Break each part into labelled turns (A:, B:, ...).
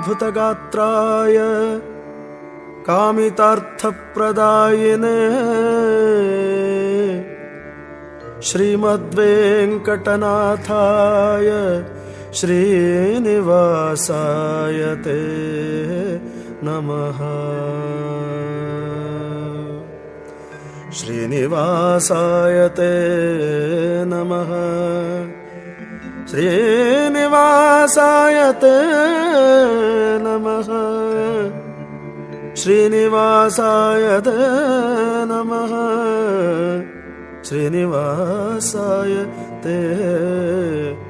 A: कल्याणाद्भुतगात्राय कामितार्थप्रदायिने श्रीमद्वेङ्कटनाथाय श्रीनिवासाय ते नमः। श्रीनिवासाय ते नमः। श्रीनिवासाय ते नमः। श्रीनिवासाय ते नमः। श्रीनिवासाय ते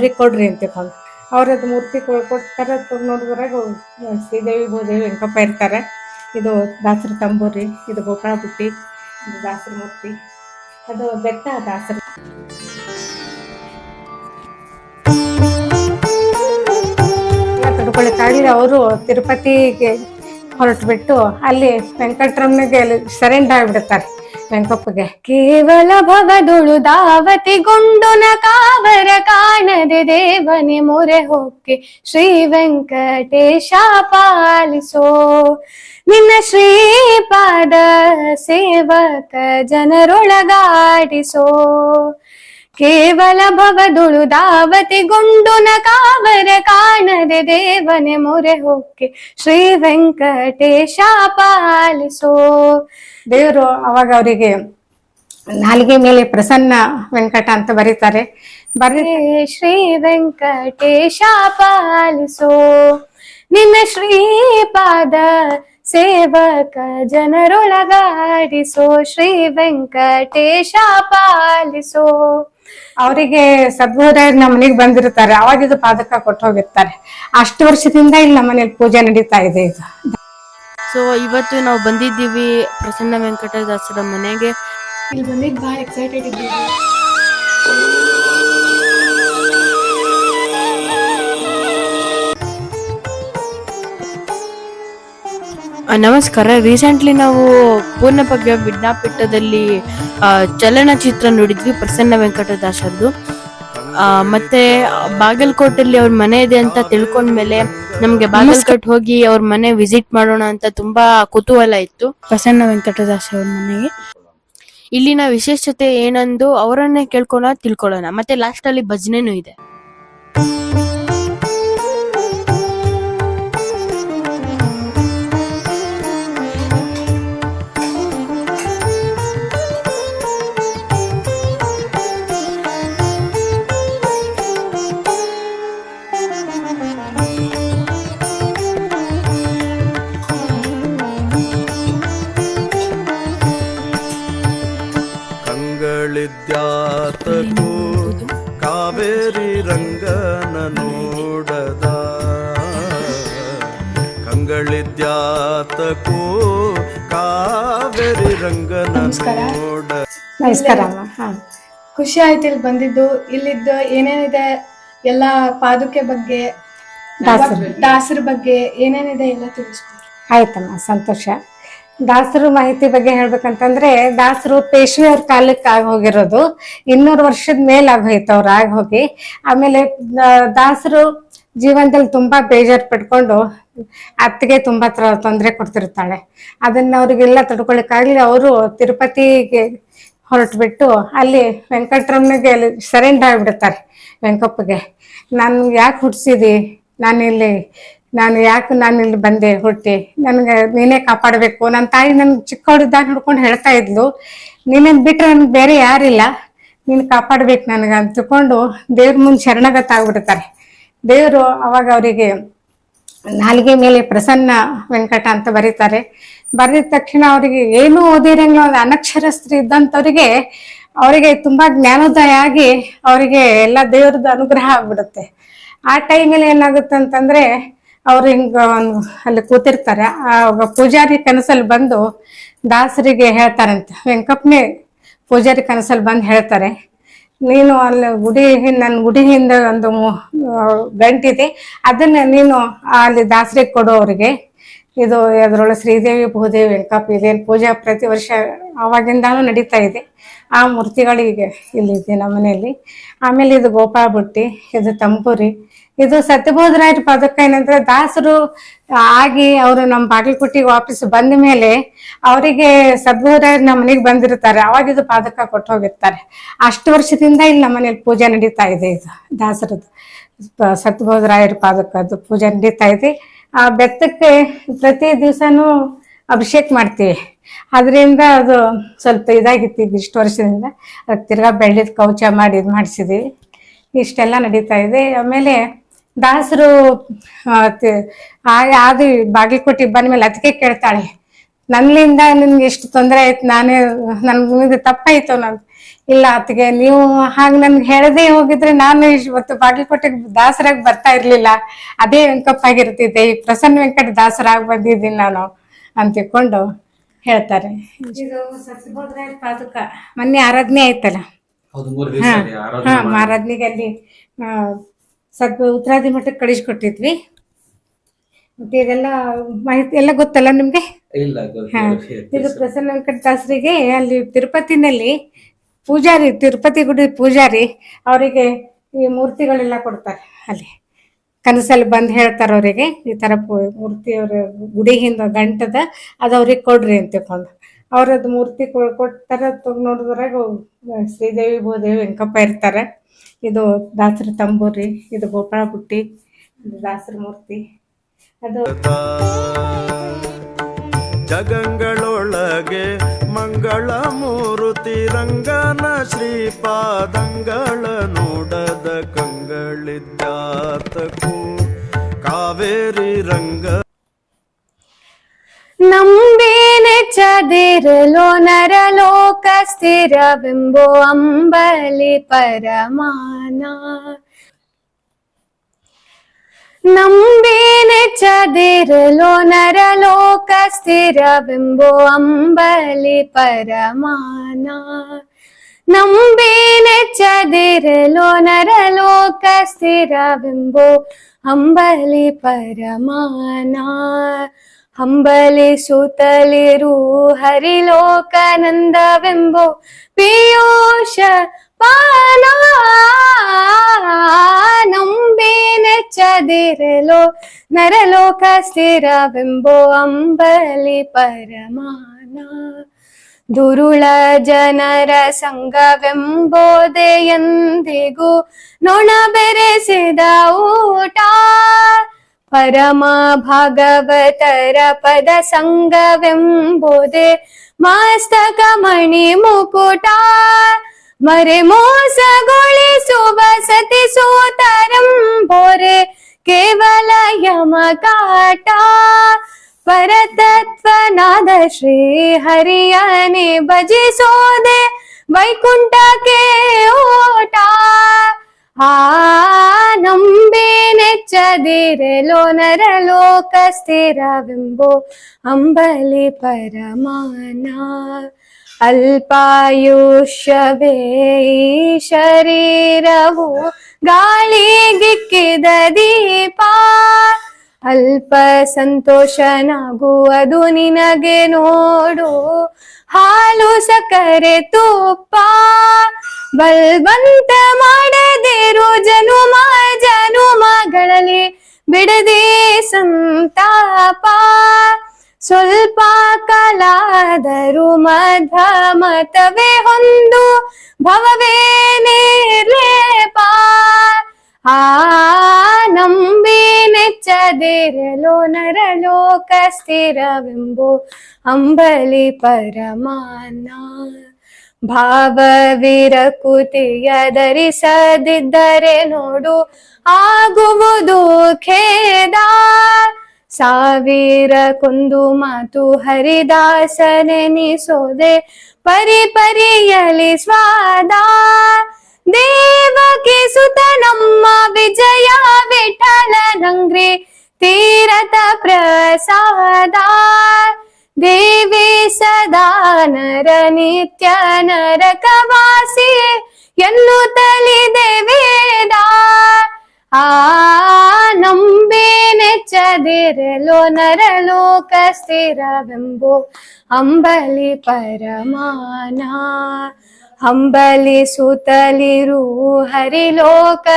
B: ಅವ್ರಿಗೆ ಕೊಡ್ರಿ ಅಂತ ತಿಳ್ಕೊಂಡು ಅವ್ರದ್ದು ಮೂರ್ತಿ ಕೊಡ್ತಾರೆ ನೋಡಿದ್ರಾಗ ಶ್ರೀದೇವಿ ಭೂದೇವಿ ವೆಂಕಪ್ಪ ಇರ್ತಾರೆ. ಇದು ದಾಸರ ತಂಬೂರಿ, ಇದು ಗೋಪಾಳ ಬುಟ್ಟಿ ಇದು ದಾಸರ ಮೂರ್ತಿ. ಅದು ಬೆಟ್ಟ, ದಾಸರ ತಡ್ಕೊಳ್ಳಿ ಅವರು ತಿರುಪತಿಗೆ ಹೊರಟು ಬಿಟ್ಟು ಅಲ್ಲಿ ವೆಂಕಟರಮಣಿಗೆ ಸರೆಂಡರ್ ಆಗ್ಬಿಡ್ತಾರೆ. ವೆಂಕಪ್ಪಗೆ. ಕೇವಲ ಭವದುಳು ದಾವತಿಗೊಂಡುನ ಕಾವರ ಕಾಣದೆ ದೇವನೆ ಮೊರೆ ಹೋಗಿ ಶ್ರೀ ವೆಂಕಟೇಶ ಪಾಲಿಸೋ. ನಿನ್ನ ಶ್ರೀಪಾದ ಸೇವಕ ಜನರೊಳಗಾಡಿಸೋ. ಕೇವಲ ಭವದುಳು ನ ಕಾವರ ಕಾಣದೆ ದೇವನೆ ಮೊರೆ ಹೋಗಿ ಶ್ರೀ ವೆಂಕಟೇಶ ಪಾಲಿಸೋ. ದೇವರು ಅವಾಗ ಅವರಿಗೆ ನಾಲಿಗೆ ಮೇಲೆ ಪ್ರಸನ್ನ ವೆಂಕಟ ಅಂತ ಬರೀತಾರೆ. ಬರೀ ಶ್ರೀ ವೆಂಕಟೇಶ ಪಾಲಿಸೋ. ನಿನ್ನ ಶ್ರೀಪಾದ ಸೇವಕ ಜನರೊಳಗಾಡಿಸೋ. ಶ್ರೀ ವೆಂಕಟೇಶ ಪಾಲಿಸೋ. ಅವರಿಗೆ ಸದ್ಗುರುರಾಯರ್ ನಮ್ಮ ಮನೆಗೆ ಬಂದಿರ್ತಾರೆ ಅವಾಗ ಇದು ಪಾದಕ ಕೊಟ್ಟು ಹೋಗಿರ್ತಾರೆ. ಅಷ್ಟು ವರ್ಷದಿಂದ ಇಲ್ಲಿ ನಮ್ಮ ಮನೇಲಿ ಪೂಜೆ ನಡೀತಾ ಇದೆ ಇದು.
C: ಸೊ ಇವತ್ತು ನಾವು ಬಂದಿದ್ದೀವಿ ಪ್ರಸನ್ನ ವೆಂಕಟದಾಸರ ಮನೆಗೆ.
B: ಇಲ್ಲಿ ಬಂದಿದ್ದು ಬಹಳ ಎಕ್ಸೈಟೆಡ್ ಇದ್ದೀವಿ.
C: ನಮಸ್ಕಾರ. ರೀಸೆಂಟ್ಲಿ ನಾವು ಪೂರ್ಣಭಾಗ್ಯ ವಿಜ್ಞಾಪೀಠದಲ್ಲಿ ಚಲನಚಿತ್ರ ನೋಡಿದ್ವಿ ಪ್ರಸನ್ನ ವೆಂಕಟದಾಸರದು. ಮತ್ತೆ ಬಾಗಲಕೋಟೆಯಲ್ಲಿ ಅವ್ರ ಮನೆ ಇದೆ ಅಂತ ತಿಳ್ಕೊಂಡ್ಮೇಲೆ ನಮ್ಗೆ ಬಾಗಲಕೋಟೆ ಹೋಗಿ ಅವ್ರ ಮನೆ ವಿಸಿಟ್ ಮಾಡೋಣ ಅಂತ ತುಂಬಾ ಕುತೂಹಲ ಇತ್ತು. ಪ್ರಸನ್ನ ವೆಂಕಟದಾಸ ಅವ್ರ ಮನೆಗೆ. ಇಲ್ಲಿನ ವಿಶೇಷತೆ ಏನಂದು ಅವರನ್ನೇ ಕೇಳ್ಕೊಳ್ಳೋಣ ತಿಳ್ಕೊಳ್ಳೋಣ. ಮತ್ತೆ ಲಾಸ್ಟ್ ಅಲ್ಲಿ ಭಜನೆನೂ ಇದೆ.
A: ರಂಗನ ನೋಡದ. ಕಂಗಳಿದ್ಯಾತಕೋ ಕಾವೇರಿ ರಂಗನ
D: ನಮಸ್ಕಾರ.
A: ನೋಡ.
B: ನಮಸ್ಕಾರ ಅಮ್ಮ. ಹಾ.
D: ಖುಷಿ ಆಯ್ತು ಇಲ್ಲಿ ಬಂದಿದ್ದು. ಇಲ್ಲಿದ್ದ ಏನೇನಿದೆ ಎಲ್ಲ ಪಾದುಕೆ ಬಗ್ಗೆ
B: ದಾಸರ
D: ಬಗ್ಗೆ ಏನೇನಿದೆ ಎಲ್ಲ ತಿಳಿಸ್ಕೊಡ್ರಿ
B: ಆಯ್ತಮ್ಮ. ಸಂತೋಷ. ದಾಸರು ಮಾಹಿತಿ ಬಗ್ಗೆ ಹೇಳ್ಬೇಕಂತಂದ್ರೆ ದಾಸರು ಪೇಶ್ವೆ ಅವ್ರ ಕಾಲಕ್ಕೆ ಆಗ ಹೋಗಿರೋದು. ಇನ್ನೂರು ವರ್ಷದ ಮೇಲೆ ಆಗೋಯ್ತು ಅವ್ರು ಆಗಿ ಹೋಗಿ. ಆಮೇಲೆ ದಾಸರು ಜೀವನದಲ್ಲಿ ತುಂಬಾ ಬೇಜಾರು ಪಡ್ಕೊಂಡು ಅತ್ತಿಗೆ ತುಂಬಾ ತೊಂದರೆ ಕೊಡ್ತಿರ್ತಾಳೆ. ಅದನ್ನ ಅವ್ರಿಗೆಲ್ಲ ತಡ್ಕೊಳಕ್ಕಾಗ್ಲಿ ಅವರು ತಿರುಪತಿಗೆ ಹೊರಟ್ಬಿಟ್ಟು ಅಲ್ಲಿ ವೆಂಕಟರಮಣಿಗೆ ಸರೆಂಡರ್ ಆಗ್ಬಿಡ್ತಾರೆ ವೆಂಕಪ್ಪಗೆ. ನಾನು ಯಾಕೆ ಹುಟ್ಟಿಸಿದಿ ನಾನಿಲ್ಲಿ ನಾನು ಯಾಕೆ ನಾನು ಇಲ್ಲಿ ಬಂದೆ ಹುಟ್ಟಿ? ನನಗೆ ನೀನೇ ಕಾಪಾಡಬೇಕು. ನನ್ನ ತಾಯಿ ನನ್ ಚಿಕ್ಕವಳಿದ್ದಾಗ ನೋಡ್ಕೊಂಡು ಹೇಳ್ತಾ ಇದ್ಲು, ನೀನೇನ್ ಬಿಟ್ರೆ ನನ್ಗೆ ಬೇರೆ ಯಾರಿಲ್ಲ. ನೀನು ಕಾಪಾಡ್ಬೇಕು ನನಗೆ ಅಂತ ತಿಳ್ಕೊಂಡು ದೇವ್ರ ಮುಂದೆ ಶರಣಗತ ಆಗ್ಬಿಡ್ತಾರೆ. ದೇವರು ಅವಾಗ ಅವರಿಗೆ ನಾಲಿಗೆ ಮೇಲೆ ಪ್ರಸನ್ನ ವೆಂಕಟ ಅಂತ ಬರೀತಾರೆ. ಬರೆದ ತಕ್ಷಣ ಅವರಿಗೆ ಏನೂ ಓದಿರಂಗಿಲ್ಲ ಒಂದು ಅನಕ್ಷರಸ್ತ್ರ ಇದ್ದಂಥವ್ರಿಗೆ ಅವರಿಗೆ ತುಂಬಾ ಜ್ಞಾನೋದಯ ಆಗಿ ಅವರಿಗೆ ಎಲ್ಲ ದೇವ್ರದ್ದು ಅನುಗ್ರಹ ಆಗ್ಬಿಡುತ್ತೆ. ಆ ಟೈಮಲ್ಲಿ ಏನಾಗುತ್ತೆ ಅಂತಂದ್ರೆ ಅವ್ರು ಹಿಂಗ ಅಲ್ಲಿ ಕೂತಿರ್ತಾರೆ. ಆ ಪೂಜಾರಿ ಕನಸಲ್ಲಿ ಬಂದು ದಾಸರಿಗೆ ಹೇಳ್ತಾರಂತೆ. ವೆಂಕಪ್ಪನೇ ಪೂಜಾರಿ ಕನಸಲ್ಲಿ ಬಂದು ಹೇಳ್ತಾರೆ. ನೀನು ಅಲ್ಲಿ ಗುಡಿ ನನ್ನ ಗುಡಿ ಹಿಂದೆ ಒಂದು ಗಂಟಿದೆ. ಅದನ್ನ ನೀನು ಅಲ್ಲಿ ದಾಸರಿಗೆ ಕೊಡು ಅವರಿಗೆ. ಇದು ಅದರೊಳಗೆ ಶ್ರೀದೇವಿ, ಭೂದೇವಿ, ವೆಂಕಪ್ಪ ಇದೇನು ಪೂಜಾ ಪ್ರತಿ ವರ್ಷ ಆವಾಗಿಂದಾನು ನಡೀತಾ ಇದೆ. ಆ ಮೂರ್ತಿಗಳಿಗೆ ಇಲ್ಲಿದೆ ನಮ್ಮ ಮನೆಯಲ್ಲಿ ಆಮೇಲೆ ಇದು ಗೋಪಾಳ ಬುಟ್ಟಿ ಇದು ತಂಬೂರಿ ಇದು ಸತ್ಯಬೋಧರಾಯರ ಪದಕ ಏನಂದ್ರೆ ದಾಸರು ಆಗಿ ಅವರು ನಮ್ಮ ಬಾಗಲಕೋಟೆಗೆ ವಾಪಸ್ ಬಂದ ಮೇಲೆ ಅವರಿಗೆ ಸದ್ಬೋಧರಾಯರು ನಮ್ಮ ಮನೆಗೆ ಬಂದಿರ್ತಾರೆ. ಅವಾಗ ಇದು ಪಾದಕ ಕೊಟ್ಟು ಹೋಗಿರ್ತಾರೆ. ಅಷ್ಟು ವರ್ಷದಿಂದ ಇಲ್ಲಿ ನಮ್ಮ ಮನೇಲಿ ಪೂಜೆ ನಡೀತಾ ಇದೆ ಇದು. ದಾಸರದ್ದು ಸತ್ಯಬೋಧರಾಯರ ಪಾದಕದ್ದು ಪೂಜೆ ನಡೀತಾ ಇದೆ. ಆ ಬೆತ್ತಕ್ಕೆ ಪ್ರತಿ ದಿವಸನೂ ಅಭಿಷೇಕ ಮಾಡ್ತೀವಿ. ಅದರಿಂದ ಅದು ಸ್ವಲ್ಪ ಇದಾಗಿತ್ತು ಈಗ ಇಷ್ಟು ವರ್ಷದಿಂದ. ತಿರ್ಗಾ ಬೆಳ್ಳಿದ ಕೌಚ ಮಾಡಿ ಇದು ಮಾಡಿಸಿದ್ವಿ. ಇಷ್ಟೆಲ್ಲ ನಡೀತಾ ಇದೆ. ಆಮೇಲೆ ದಾಸರು ಯಾವ್ದು ತಿ- ಬಂದ ಮೇಲೆ ಬಾಗಲಕೋಟೆ ಬಂದ್ಮೇಲೆ ಅದಕ್ಕೆ ಕೇಳ್ತಾಳೆ. ನನ್ನಿಂದ ನಿನ್ಗೆ ಎಷ್ಟು ತೊಂದರೆ ಆಯ್ತು ನಾನೇ ನನ್ಗೆ ತಪ್ಪಾಯ್ತು ನಾನು ಇಲ್ಲ ಅತ್ತಿಗೆ ನೀವು ಹಾಗೆ ನನ್ಗೆ ಹೇಳದೇ ಹೋಗಿದ್ರೆ ನಾನು ಇವತ್ತು ಬಾಗಲಕೋಟೆಗೆ ದಾಸರಾಗಿ ಬರ್ತಾ ಇರ್ಲಿಲ್ಲ. ಅದೇ ವೆಂಕಪ್ಪ ಆಗಿರ್ತಿದ್ದೆ ಈ ಪ್ರಸನ್ನ ವೆಂಕಟ ದಾಸರಾಗಿ ಬಂದಿದ್ದೀನಿ ನಾನು ಅಂತ ತಿಳ್ಕೊಂಡು ಹೇಳ್ತಾರೆ. ಪಾದುಕ. ಮೊನ್ನೆ ಆರಾಧನೆ ಆಯ್ತಲ್ಲ?
E: ಹೌದು ಮೂರು ದಿವಸ
B: ಹಾ
E: ಇದೆ
B: ಹಾ
E: ಆರಾಧನೆ
B: ಅಲ್ಲಿ ಆ, ಸದ್ ಉತ್ತರಾದಿ ಮಠಕ್ಕೆ ಕಳಿಸ್ಕೊಟ್ಟಿದ್ವಿ ಮತ್ತೆ ಇದೆಲ್ಲ ಮಾಹಿತಿ ಎಲ್ಲ ಗೊತ್ತಲ್ಲ ನಿಮ್ಗೆ. ಹಾ. ಇದು ಪ್ರಸನ್ನ ವೆಂಕಟದಾಸರಿಗೆ ಅಲ್ಲಿ ತಿರುಪತಿನಲ್ಲಿ ಪೂಜಾರಿ ತಿರುಪತಿ ಗುಡಿ ಪೂಜಾರಿ ಅವರಿಗೆ ಈ ಮೂರ್ತಿಗಳೆಲ್ಲ ಕೊಡ್ತಾರೆ ಅಲ್ಲಿ. ಕನಸಲ್ಲಿ ಬಂದು ಹೇಳ್ತಾರ ಅವರಿಗೆ ಈ ತರ ಪೂ- ಮೂರ್ತಿ ಅವ್ರ ಗುಡಿ ಹಿಂದೆ ಗಂಟದ ಅದು ಅವ್ರಿಗೆ ಕೊಡ್ರಿ ಅಂತ ತಿಳ್ಕೊಂಡು. ಅವ್ರದ್ದು ಮೂರ್ತಿ ಕೊಡ್ತಾರೆ ತಗ್ ನೋಡಿದ್ರಾಗ ಶ್ರೀದೇವಿ ಭೂದೇವಿ ವೆಂಕಪ್ಪ ಇರ್ತಾರೆ. ಇದು ದಾಸರ ತಂಬೂರಿ ಇದು ಗೋಪಾಳ ಬುಟ್ಟಿ ಇದು ದಾಸರ ಮೂರ್ತಿ. ಅದು
A: ಜಗಂಗಳೊಳಗೆ ಮಂಗಳ ಮೂರ್ತಿ ರಂಗನ ಶ್ರೀಪಾದಂಗಳ ನೋಡದ ಕಂಗಳಿದ್ದಾತಕು ಕಾವೇರಿ ರಂಗ.
D: ನಂಬೇನೆ ಚದಿರಲೋ ನರಲೋಕ ಸ್ಥಿರವೆಂಬೋ ಅಂಬಲಿ ಪರಮಾನ ನಂಬೇನೆ ಚದಿರಲೋ ನರಲೋಕ ಸ್ಥಿರವೆಂಬೋ ಅಂಬಲಿ ಪರಮಾನ ನಂಬೇನೆ ಚದಿರಲೋ ನರಲೋಕ ಸ್ಥಿರವೆಂಬೋ ಅಂಬಲಿ ಪರಮಾನ ಹಂಬಲಿ ಸುತ್ತಲಿರು ಹರಿಲೋಕನಂದವೆಂಬೋ ಪಿಯೂಷ ಪಾನ ನಂಬೇನೆ ಚದಿರಲೋ ನರಲೋಕ ಸ್ಥಿರವೆಂಬೋ ಅಂಬಲಿ ಪರಮಾನ. ದುರುಳ ಜನರ ಸಂಘವೆಂಬೋದೆ ಎಂದಿಗೂ ನೊಣ ಬೆರೆಸಿದ ಊಟ. परमा भगवतरपदसङ्गविम्बुदे मस्तकमणिमुकुटा बोरे मरे मोसगोलि सुवसति सूतरं भोरे केवलयमकाटा। परतत्त्वनाद परतत्वनाद श्री भजि सोदे वैकुण्ठ के ओटा। ಶ್ರೀ ಹರಿಯನೆ ಭಜಿಸೋದೆ ವೈಕುಂಠಕ್ಕೆ ಓಟ ಆ ನಂಬೇನೆಚ್ಚದಿರಲೋ ನರಲೋಕ ಸ್ಥಿರವೆಂಬೋ ಅಂಬಲಿ ಪರಮಾನ ಅಲ್ಪಾಯುಷ್ಯವೇ ಈ ಶರೀರವು ಗಾಳಿಗಿಕ್ಕಿದ ದೀಪ ಅಲ್ಪ ಸಂತೋಷನಾಗುವುದು ನಿನಗೆ ನೋಡು. ಹಾಲು ಸಕ್ಕರೆ ತುಪ್ಪ, ಬಲ್ವಂತ ಮಾಡದಿರು ಜನುಮ ಜನುಮಗಳಲ್ಲಿ ಬಿಡದೆ ಸಂತಾಪ. ಸ್ವಲ್ಪ ಕಾಲಾದರು ಮಧ ಮತವೇ ಹೊಂದು ಭವವೇ ನಿರ್ಲೇಪ. ಆ ನಂಬಿ ನೆಚ್ಚದಿರಲೋ ನರಲೋಕ ಸ್ಥಿರವೆಂಬೋ ಅಂಬಲಿ ಪರಮಾನ. ಭಾವವಿರಕುತಿಯ ಧರಿಸದಿದ್ದರೆ ನೋಡು, ಆಗುವುದು ಖೇದ. ಸಾವಿರ ಕೊಂದು ಮಾತು ಹರಿದಾಸನೆನಿಸೋದೆ, ಪರಿ ಪರಿಯಲಿ ಸ್ವಾದ. ದೇವಕ್ಕೆ ಸುತ ನಮ್ಮ ವಿಜಯ ವಿಠಲನಂಗ್ರಿ ತೀರಥ ಪ್ರಸಾದ ದೇವಿ ಸದಾ ನರ ನಿತ್ಯ ನರಕವಾಸಿ ಎನ್ನುತ್ತಲಿದೆ ವೇದ ಆ ನಂಬಿ ನೆಚ್ಚದಿರಲು ನರಲೋಕ ಸ್ಥಿರವೆಂಬು ಅಂಬಲಿ ಪರಮಾನ ಅಂಬಲಿ ಸುತ್ತಲಿರು ಹರಿಲೋಕನಂದವೆಂಬೋ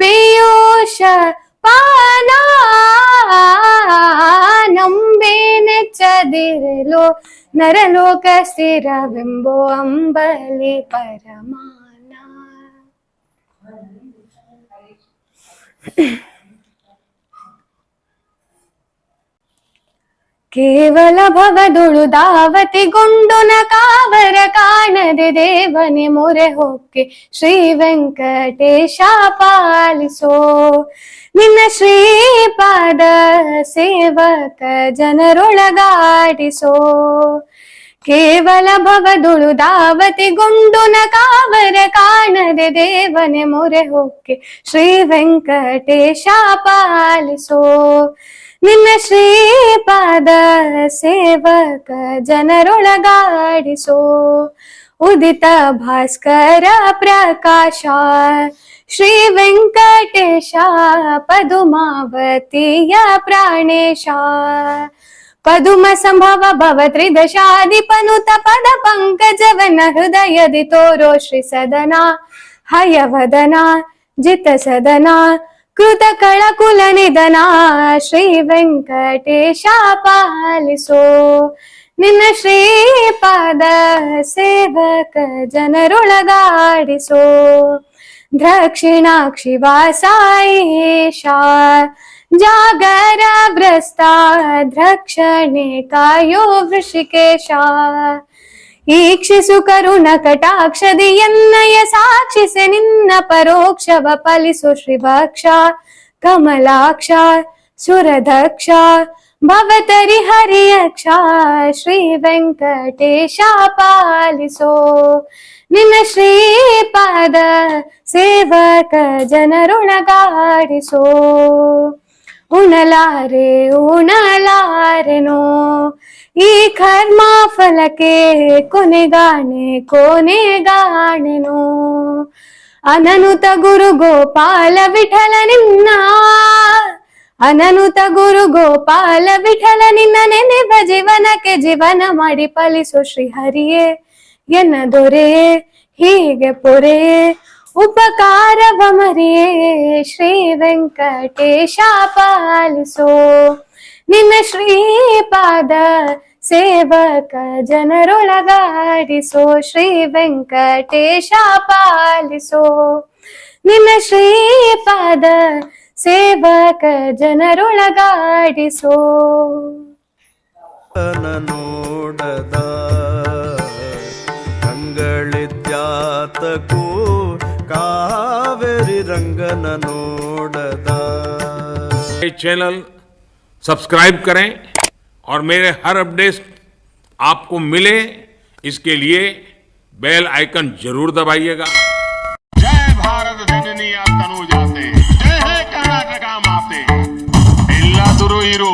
D: ಪಿಯೂಷ ಪಾನ ನಂಬಿ ನೆಚ್ಚದಿರಲು ನರಲೋಕ ಸ್ಥಿರವೆಂಬೋ ಅಂಬಲಿ ಪರಮಾನ ಕೇವಲ ಭವದುಳು ದಾವತಿ ಗುಂಡುನ ಕಾವರ ಕಾಣದೆ ದೇವನೆ ಮೊರೆ ಹೊಕ್ಕೆ ಶ್ರೀ ವೆಂಕಟೇಶ ಪಾಲಿಸೋ. ನಿನ್ನ ಶ್ರೀಪಾದ ಸೇವಕ ಜನರೊಳಗಾಡಿಸೋ. ಕೇವಲ ಭವದುಳು ದಾವತಿ ಗುಂಡುನ ಕಾವರ ಕಾಣದೆ ದೇವನೆ ಮೊರೆ ಹೊಕ್ಕೆ ಶ್ರೀ ವೆಂಕಟೇಶ ಪಾಲಿಸೋ. ನಿನ್ನ ಶ್ರೀಪಾದ ಸೇವಕ ಜನರೊಳಗಾಡಿಸೋ ಉದಿತ ಭಾಸ್ಕರ ಪ್ರಕಾಶ ಶ್ರೀ ವೆಂಕಟೇಶ ಪದುಮಾವತಿಯ ಪ್ರಾಣೇಶ ಪದುಮ ಸಂಭವ ಭವ ತ್ರಿದಶಾಧಿಪನುತ ಪದ ಪಂಕಜವನ ಹೃದಯದಿ ತೋರೋ ಶ್ರೀ ಸದನ ಹಯವದನ ಜಿತ ಸದನ ಕುಲ ನಿಧನ ಶ್ರೀ ವೆಂಕಟೇಶ ಪಾಲಿಸೋ. ನಿನ್ನ ಶ್ರೀಪಾದ ಸೇವಕ ಜನರೊಳಗಾಡಿಸೋ ದಕ್ಷಿಣಾಕ್ಷಿ ವಾಸಾಯೇಶ ಜಾಗರ ಭ್ರಸ್ತ ದ್ರಕ್ಷಣೆ ಕಾಯೋ ವೃಷಿಕೇಶ. ಈಕ್ಷಿಸು ಕರುಣ ಕಟಾಕ್ಷದಿ ಎನ್ನಯ ಸಾಕ್ಷಿಸೆ ನಿನ್ನ ಪರೋಕ್ಷವ ಫಲಿಸು ಶ್ರೀಭಕ್ಷ, ಕಮಲಾಕ್ಷ, ಸುರದಕ್ಷ, ಭವತರಿ ಹರಿಯಕ್ಷ, ಶ್ರೀ ವೆಂಕಟೇಶ ಪಾಲಿಸೋ. ನಿನ್ನ ಶ್ರೀಪಾದ ಸೇವಕ ಜನರೊಳಗಾಡಿಸೋ ಉಣಲಾರೆ, ಉಣಲಾರೆನೋ? ಈ ಕರ್ಮ ಫಲಕ್ಕೆ ಕೊನೆಗಾಣೆ, ಕೊನೆಗಾಣೆನೋ? ಅನನುತ ಗುರು ಗೋಪಾಲ ವಿಠಲ ನಿನ್ನ, ಅನನುತ ಗುರು ಗೋಪಾಲ ವಿಠಲ ನಿನ್ನ ನೆನೆವ ಜೀವನಕ್ಕೆ ಜೀವನ ಮಾಡಿ ಫಲಿಸು ಶ್ರೀ ಹರಿಯೇ ಎನ್ನ ದೊರೆ ಹೀಗೆ ಪೊರೆಯೇ. ಉಪಕಾರವ ಮರಿಯೇ ಶ್ರೀ ವೆಂಕಟೇಶ ಪಾಲಿಸೋ ನಿನ್ನ ಶ್ರೀಪಾದ ಸೇವಕ ಜನರೊಳಗಾಡಿಸೋ. ಶ್ರೀ ವೆಂಕಟೇಶ ಪಾಲಿಸೋ ನಿನ್ನ ಶ್ರೀಪಾದ ಸೇವಕ ಜನರೊಳಗಾಡಿಸೋ.
A: ನೋಡದ ಕಂಗಳಿದ್ಯಾತಕೂ ಕಾವೇರಿ ರಂಗನ ನೋಡದ
E: ये चैनल सब्सक्राइब करें और मेरे हर अपडेट आपको मिले इसके लिए बेल आइकन जरूर दबाइएगा
F: जय भारत जननी तनु जाते जय हे कर्नाटका माते ಎಲ್ಲ ದುರು ಇರು